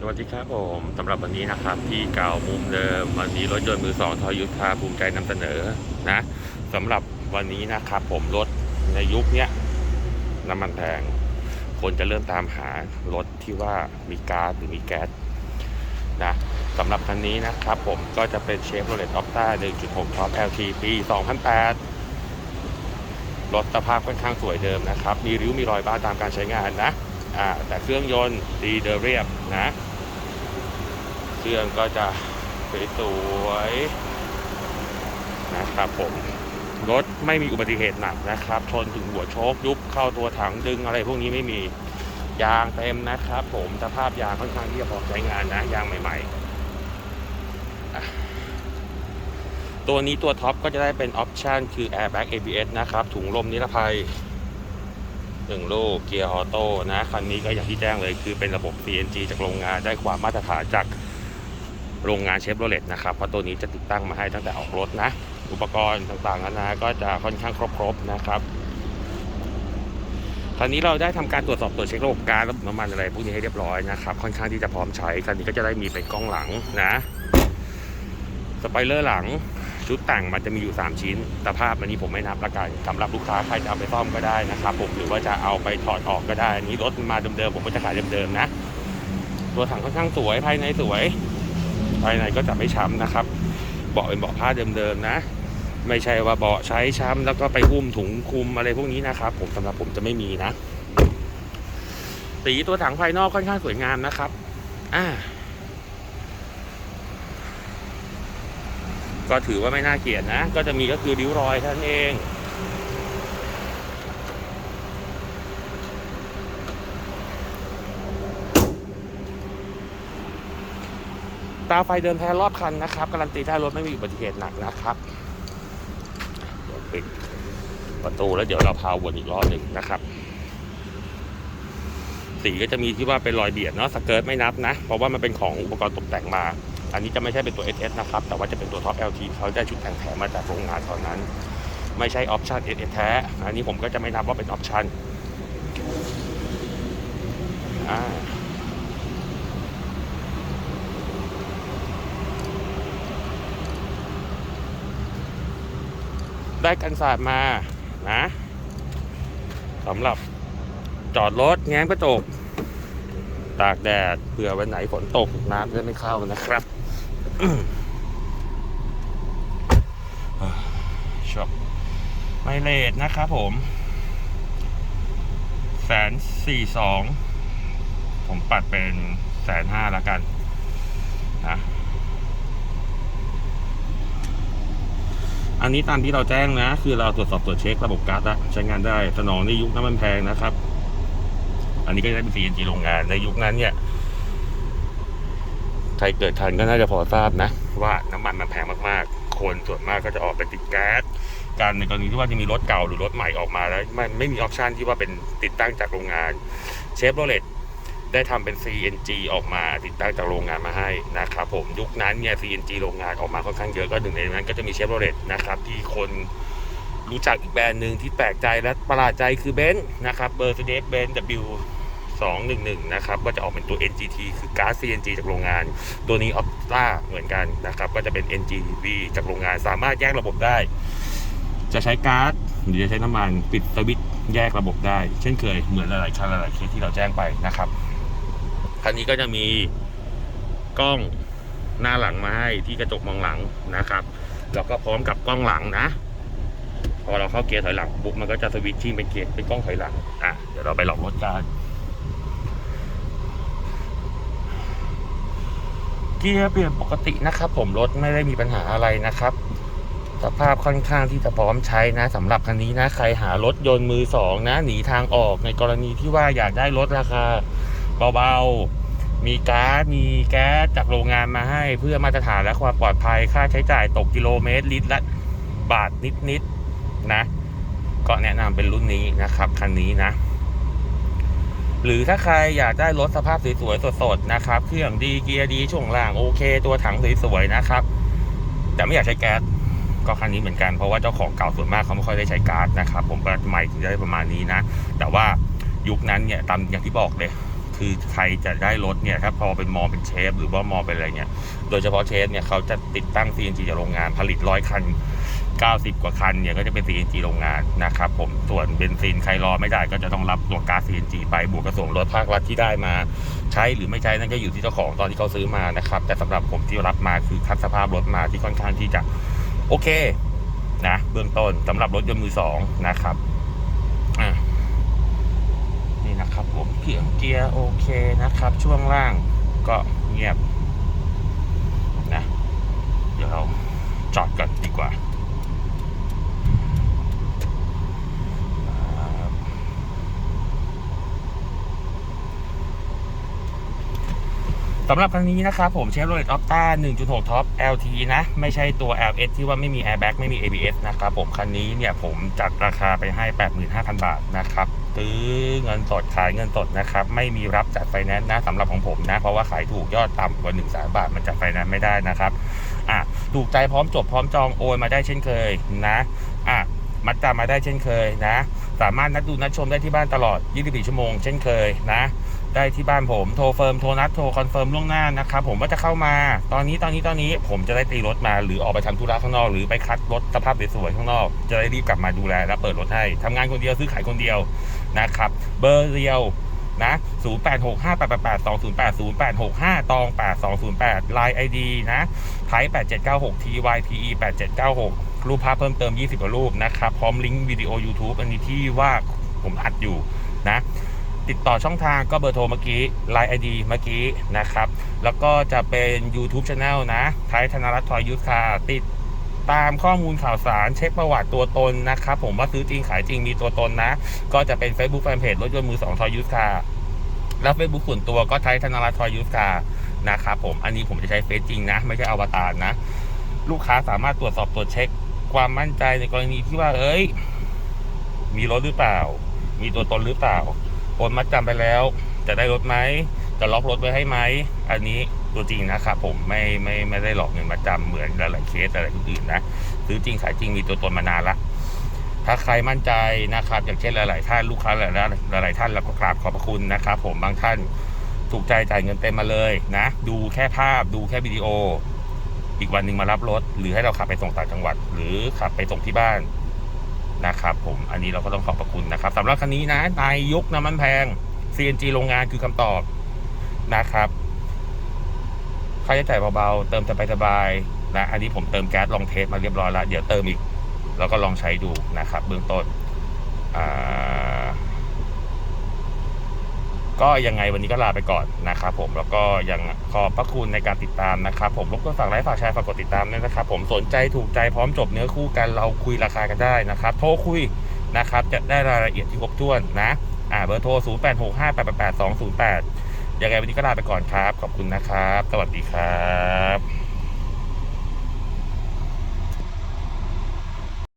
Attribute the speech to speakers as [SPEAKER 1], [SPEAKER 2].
[SPEAKER 1] สวัสดีครับผมสำหรับวันนี้นะครับ ที่เก่ามุมเดิม วันนี้รถยนต์มือสองทอยุทธาภูมิใจนำเสนอนะสำหรับวันนี้นะครับ ผมรถในยุคเนี้ยน้ำมันแพงคนจะเริ่มตามหารถที่ว่ามีก๊าซหรือมีแก๊สนะสำหรับคันนี้นะครับ ผมก็จะเป็นเชฟโรเลตออฟต้า1.6 Top LT ปี2008รถสภาพค่อนข้างสวยเดิมนะครับ มีริ้วมีรอยบ้างตามการใช้งานนะ อ่าแต่เครื่องยนต์ดีเดเรียบนะ เครื่องก็จะสวยๆนะครับผมรถไม่มีอุบัติเหตุหนักนะครับชนถึงหัวโชคยุบเข้าตัวถังดึงอะไรพวกนี้ไม่มียางเต็มนะครับ ผมสภาพยางค่อนข้างที่จะพอใช้งานนะยางใหม่ ๆ ตัวนี้ตัวท็อปก็จะได้เป็นออปชันคือ Airbag ABS นะครับ ถุงลมนิรภัย หนึ่งลูก เกียร์ออโต้นะ คันนี้ก็อย่างที่แจ้งเลยคือเป็นระบบ CNG จากโรงงานได้ความมาตรฐานจากโรงงานเชฟโรเลตนะครับ เพราะตัวนี้จะติดตั้งมาให้ตั้งแต่ออกรถนะ อุปกรณ์ต่างๆนานาก็จะค่อนข้างครบๆนะครับคราวนี้เราได้ทำการตรวจสอบตรวจเช็คระบบการระบบน้ำมันอะไรพวกนี้ให้เรียบร้อยนะครับ ค่อนข้างที่จะพร้อมใช้คันนี้ก็จะได้มีเป็นกล้องหลังนะ สไปเลอร์หลัง ชุดแต่งมันจะมีอยู่ 3 ชิ้นสภาพอันนี้ผมไม่นับละกันสำหรับลูกค้าใครจะเอาไปซ่อมก็ได้นะครับผมหรือว่าจะเอาไปถอดออกก็ได้อันนี้รถมาเดิมๆผมก็จะขายเดิมๆนะ ตัวถังค่อนข้างสวยภายในสวย ภายในก็จะไม่ช้ำนะครับ เบาะเป็นเบาะผ้าเดิมๆนะ ไม่ใช่ว่าเบาะใช้ช้ำแล้วก็ไปหุ้มถุงคลุมอะไรพวกนี้นะครับ ผมสำหรับผมจะไม่มีนะ สีตัวถังภายนอกค่อนข้างสวยงามนะครับ อ่า ก็ถือว่าไม่น่าเกลียดนะ ก็จะมีก็คือริ้วรอยท่านเองตาไฟเดินแท้รอบคันนะครับ การันตีได้รถไม่มีอุบัติเหตุหนักนะครับปิดประตูแล้วเดี๋ยวเราพาวนอีกรอบหนึ่งนะครับ สีก็จะมีที่ว่าเป็นรอยเบียดเนาะสเกิร์ตไม่นับนะ เพราะว่ามันเป็นของอุปกรณ์ตกแต่งมา อันนี้จะไม่ใช่เป็นตัว SS นะครับ แต่ว่าจะเป็นตัวท็อป LT เขาได้ชุดแต่งแถมมาจากโรงงานเท่านั้น ไม่ใช่ออปชัน SS แท้ อันนี้ผมก็จะไม่นับว่าเป็นออปชันอ่าได้กันศาสตร์มานะสำหรับจอดรถแง้มกระจก ตากแดดเผื่อวันไหนฝนตกน้ำจะไม่เข้านะครับ ชอบไมเลดนะครับผมแสนสี่สองผมปัดเป็นแสนห้าล้วกันนะอันนี้ตามที่เราแจ้งนะ คือเราตรวจสอบตรวจเช็คระบบก๊าซแล้วใช้งานได้สนองในยุคน้ำมันแพงนะครับ อันนี้ก็ได้เป็น CNG โรงงานในยุคนั้นเนี่ย ใครเกิดทันก็น่าจะพอทราบนะ ว่าน้ำมันมันแพงมากๆ คนส่วนมากก็จะออกไปติดแก๊สการในกรณีที่ว่าจะมีรถเก่าหรือรถใหม่ออกมาแล้วมันไม่มีออปชันที่ว่าเป็นติดตั้งจากโรงงานเชฟโรเลตได้ทำเป็น CNG ออกมาติดตั้งจากโรงงานมาให้นะครับผมยุคนั้นเนี่ย CNG โรงงานออกมาค่อนข้างเยอะก็หนึ่งในนั้นก็จะมีเชฟโรเลตนะครับที่คนรู้จักอีกแบรนด์หนึ่งที่แปลกใจและประหลาดใจคือเบนซ์นะครับเบอร์ c d x Benz W 211 นะครับ ก็จะออกเป็นตัว NGT คือก๊าซ CNG จากโรงงาน ตัวนี้ออ t ต้าเหมือนกันนะครับ ก็จะเป็น NGV จากโรงงาน สามารถแยกระบบได้ จะใช้ก๊าซหรือจะใช้น้ำมันปิดสวิตช์แยกระบบได้ เช่นเคยเหมือนหลายๆคันหลายๆเคสที่เราแจ้งไปนะครับคันนี้ก็จะมีกล้องหน้าหลังมาให้ที่กระจกมองหลังนะครับ แล้วก็พร้อมกับกล้องหลังนะ พอเราเข้าเกียร์ถอยหลังปุ๊บมันก็จะสวิตชิ่เป็นเกียร์เป็นกล้องถอยหลังอะเดี๋ยวเราไปลอกรถกัน เกียร์เปลี่ยนปกตินะครับ ผมรถไม่ได้มีปัญหาอะไรนะครับ สภาพค่อนข้างที่จะพร้อมใช้นะสำหรับคันนี้นะใครหารถยนต์มือสองนะหนีทางออกในกรณีที่ว่าอยากได้รถราคาเบาๆ มีก๊าซมีแก๊สจากโรงงานมาให้เพื่อมาตรฐานและความปลอดภัยค่าใช้จ่ายตกกิโลเมตรลิตรละบาทนิดๆนะก็แนะนำเป็นรุ่นนี้นะครับคันนี้นะ หรือถ้าใครอยากได้รถสภาพสวยๆสดๆนะครับ เครื่องดีเกียร์ดีช่วงล่างโอเค ตัวถังสวยๆนะครับ แต่ไม่อยากใช้แก๊สก็คันนี้เหมือนกันเพราะว่าเจ้าของเก่าส่วนมากเขาไม่ค่อยได้ใช้ก๊าซนะครับ ผมก็ไม่ถึงได้ประมาณนี้นะ แต่ว่ายุคนั้นเนี่ยตามอย่างที่บอกเลย คือใครจะได้รถเนี่ยถ้าพอเป็นมองเป็นเชฟหรือว่ามองเป็นอะไรเนี่ย โดยเฉพาะเชฟเนี่ยเขาจะติดตั้ง CNG จากโรงงานผลิตร้อยคัน 90 กว่าคันเนี่ยก็จะเป็น CNG โรงงานนะครับผมส่วนเบนซินใครรอไม่ได้ก็จะต้องรับตัวก๊าซ CNG ไปบวกกระส่งรถภาครัฐที่ได้มา ใช้หรือไม่ใช้นั่นก็อยู่ที่เจ้าของตอนที่เขาซื้อมานะครับ แต่สำหรับผมที่รับมาคือคัดสภาพรถมาที่ค่อนข้างที่จะโอเคนะเบื้องต้นสำหรับรถยนต์มือสองนะครับนี่นะครับ ผมเกียร์เกียร์โอเคนะครับ ช่วงล่างก็เงียบนะ เดี๋ยวเราจอดกันดีกว่าครับ สำหรับครั้งนี้นะครับผมเชฟโรเลตออฟต้า1.6 ท็อป LT นะ ไม่ใช่ตัว LS ที่ว่าไม่มี airbag ไม่มี ABS นะครับผม คันนี้เนี่ยผมจัดราคาไปให้ 85,000 บาทนะครับซื้อเงินสดขายเงินสดนะครับ ไม่มีรับจัดไฟแนนซ์นะสำหรับของผมนะ เพราะว่าขายถูกยอดต่ำกว่า1 0 0 0 0บาทมันจัดไฟแนนซ์ไม่ได้นะครับอะถูกใจพร้อมจบพร้อมจองโอนมาได้เช่นเคยนะอะมัดจำมาได้เช่นเคยนะ สามารถนัดดูนัดชมได้ที่บ้านตลอด 24 ชั่วโมงเช่นเคยนะ ได้ที่บ้านผมโทรเฟิร์มโทรนัดโทรคอนเฟิร์มล่วงหน้านะครับผมว่าจะเข้ามาตอนนี้ตอนนี้ตอนนี้ผมจะได้ตีรถมา หรือออกไปทำธุระข้างนอก หรือไปคัดรถสภาพสวยๆข้างนอก จะได้รีบกลับมาดูแลและเปิดรถให้ทำงานคนเดียวซื้อขายคนเดียวนะครับเบอร์เรียวนะ0865888208 0865ตอง8208 Line ID นะไทย8796 TYPE 8796 รูปภาพเพิ่มเติม 20กว่ารูปนะครับ พร้อมลิงก์วิดีโอ YouTube อันนี้ที่ว่าผมอัดอยู่นะ ติดต่อช่องทางก็เบอร์โทรเมื่อกี้ Line ID เมื่อกี้นะครับ แล้วก็จะเป็น YouTube Channel นะไทยธนรัตน์ทอยยูสคาติดตามข้อมูลข่าวสารเช็คประวัติตัวตนนะครับ ผมว่าซื้อจริงขายจริงมีตัวตนนะ ก็จะเป็น Facebook Fanpage รถยนต์มือสองทอยยูสคาแล้ว Facebook ส่วนตัวก็ไทยธนรัตน์ทอยยูสคานะครับผมอันนี้ผมจะใช้เฟซจริงนะ ไม่ใช่อวตารนะ ลูกค้าสามารถตรวจสอบตรวจเช็คความมั่นใจในกรณีที่ว่าเอ้ย มีรถหรือเปล่า มีตัวตนหรือเปล่า โอนมัดจำไปแล้ว จะได้รถไหมจะล็อกรถไว้ให้ไหมอันนี้ตัวจริงนะครับผมไม่ไม่ไม่ได้หลอกเงินมัดจำเหมือนหลายๆเคสอะไรอื่นๆนะซื้อจริงขายจริงมีตัวตนมานานละถ้าใครมั่นใจนะครับอย่างเช่นหลาย ๆ ท่านลูกค้าหลายๆหลายๆท่านเราก็กราบขอบพระคุณนะครับผมบางท่านถูกใจจ่ายเงินเต็มมาเลยนะ ดูแค่ภาพดูแค่วิดีโอ อีกวันหนึ่งมารับรถ หรือให้เราขับไปส่งต่างจังหวัด หรือขับไปส่งที่บ้าน นะครับผมอันนี้เราก็ต้องขอบพระคุณนะครับสำหรับคันนี้นะนายยกน้ำมันแพง CNG โรงงานคือคำตอบนะครับค่าใช้จ่ายเบาๆ เติมสบายๆนะ อันนี้ผมเติมแก๊สลองเทสมาเรียบร้อยแล้ว เดี๋ยวเติมอีก แล้วก็ลองใช้ดูนะครับ เบื้องต้นอ่า ก็ยังไงวันนี้ก็ลาไปก่อนนะครับผมแล้วก็ยังขอบพระคุณในการติดตามนะครับผมรบกวนฝากไลค์ฝากแชร์ฝากกดติดตามด้วยนะครับผมสนใจถูกใจพร้อมจบเนื้อคู่กันเราคุยราคากันได้นะครับโทรคุยนะครับจะได้รายละเอียดที่ครบถ้วนนะอ่าเบอร์โทร 0 8 6 5 8 8 8 2 0 8ยังไงวันนี้ก็ลาไปก่อนครับ ขอบคุณนะครับ สวัสดีครับ